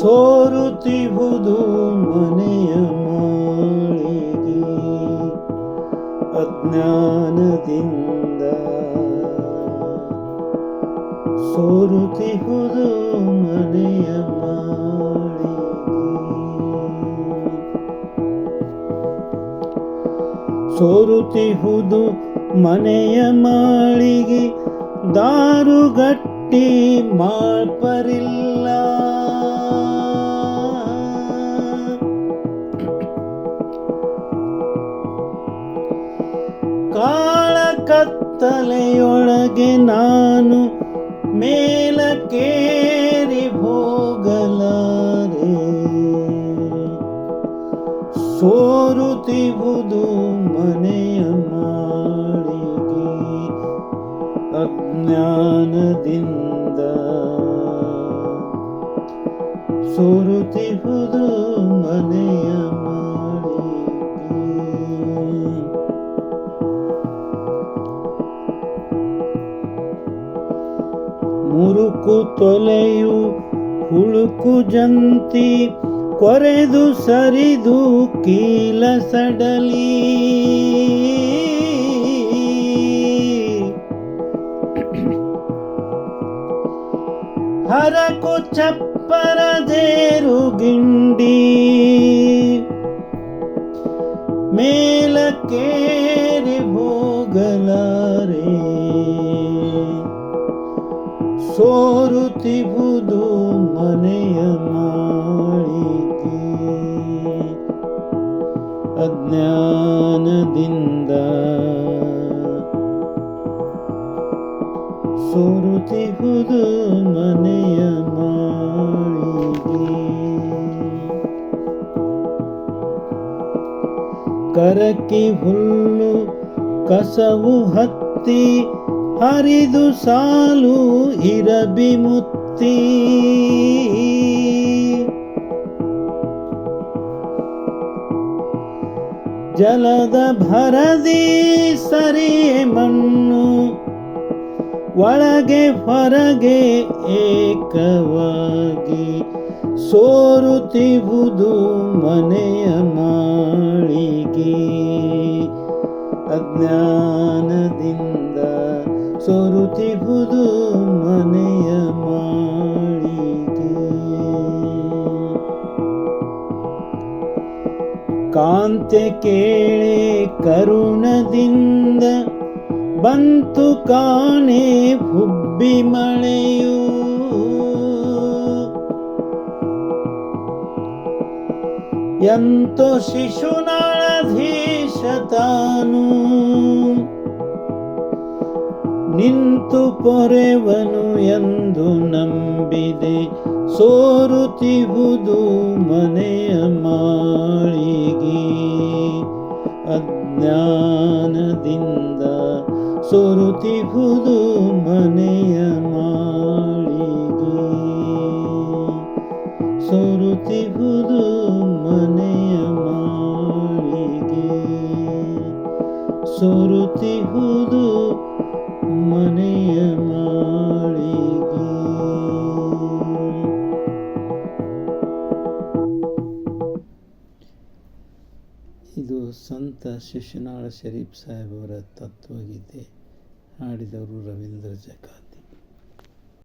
ಸೋರುತ್ತಿಹುದು ಮನೆಯ ಮಾಳಿಗೆ ಅಜ್ಞಾನದಿಂದ. ಸೋರುತ್ತಿಹುದು ಮನೆಯ ಮಾಳಿಗೆ ಸೋರುತ್ತಿಹುದು ಮನೆಯ ಮಾಳಿಗೆ ದಾರುಗಟ್ಟಿ ಮಾಳ್ಪರಿಲ್ಲ ಕಾಳ ಕತ್ತಲೆಯೊಳಗೆ ನಾನು ಮೇಲಕ್ಕೇರಿ ಹೋಗಲಾರೆ. ಸೋರುತ್ತಿವುದು ಮನೆಯ ಮಾಡಿಗೆ ಅಜ್ಞಾನದಿಂದ. ಸೋರುತ್ತಿಹುದು ಮನೆಯ ಮಾಳಿಗೆ ಮುರುಕು ತೊಲೆಯು ಹುಳುಕು ಜಂತಿ ಕೊರೆದು ಸರಿದು ಕೀಲ ಸಡಲಿ. ಹರಕು ಚಪ್ಪರದೇರು ಗಿಂಡಿ ಮೇಲಕ್ಕೇರಿ ಹೋಗಲಾರೆ ಸೋರುತ್ತಿಹುದು ಮನೆಯ ಮಾಳಿಗೆ ಅಜ್ಞಾನದಿಂದ ಸೋರುತ್ತಿಹುದು ಮನೆಯ ಮಾಳಿಗೆ ಕರಕಿ ಹುಲ್ಲು ಕಸವು ಹತ್ತಿ ಹರಿದು ಸಾಲು ಇರಬಿಮುತ್ತಿ ಜಲದ ಭರದಿ ಸರಿ ಮಣ್ಣು ಒಳಗೆ ಹೊರಗೆ ಏಕವಾಗಿ ಸೋರುತ್ತಿವುದು ಮನೆಯ ಮಾಳಿಗೆ. ಸೋರುತ್ತಿಹುದು ಮನೆಯ ಮಾಡಿದೆ ಕಾಂತೆ ಕೇಳೆ ಕರುಣದಿಂದ ಬಂತು ಕಾಣೆ ಹುಬ್ಬಿ ಮಳೆಯು. ಎಂತೋ ಶಿಶುನಾಳಧೀಶ ತಾನು ನಿಂತು ಪೊರೆವನು ಎಂದು ನಂಬಿದೆ. ಸೋರುತ್ತಿಹುದು ಮನೆಯ ಮಾಳಿಗೆ. ಅಜ್ಞಾನದಿಂದ ಸೋರುತ್ತಿಹುದು ಮನೆಯ ಮಾಳಿಗೆ. ಸೋರುತ್ತಿಹುದು ಮನೆಯ ಮಾಳಿಗೆ. ಸೋರುತ್ತಿಹುದು ಮನೆಯ ಮಾಳಿಗೆ ಇದು ಸಂತ ಶಿಶುನಾಳ ಶರೀಫ್ ಸಾಹೇಬ್ ಅವರ ತತ್ವಗೀತೆ ಹಾಡಿದವರು ರವೀಂದ್ರ ಜಕಾತ್.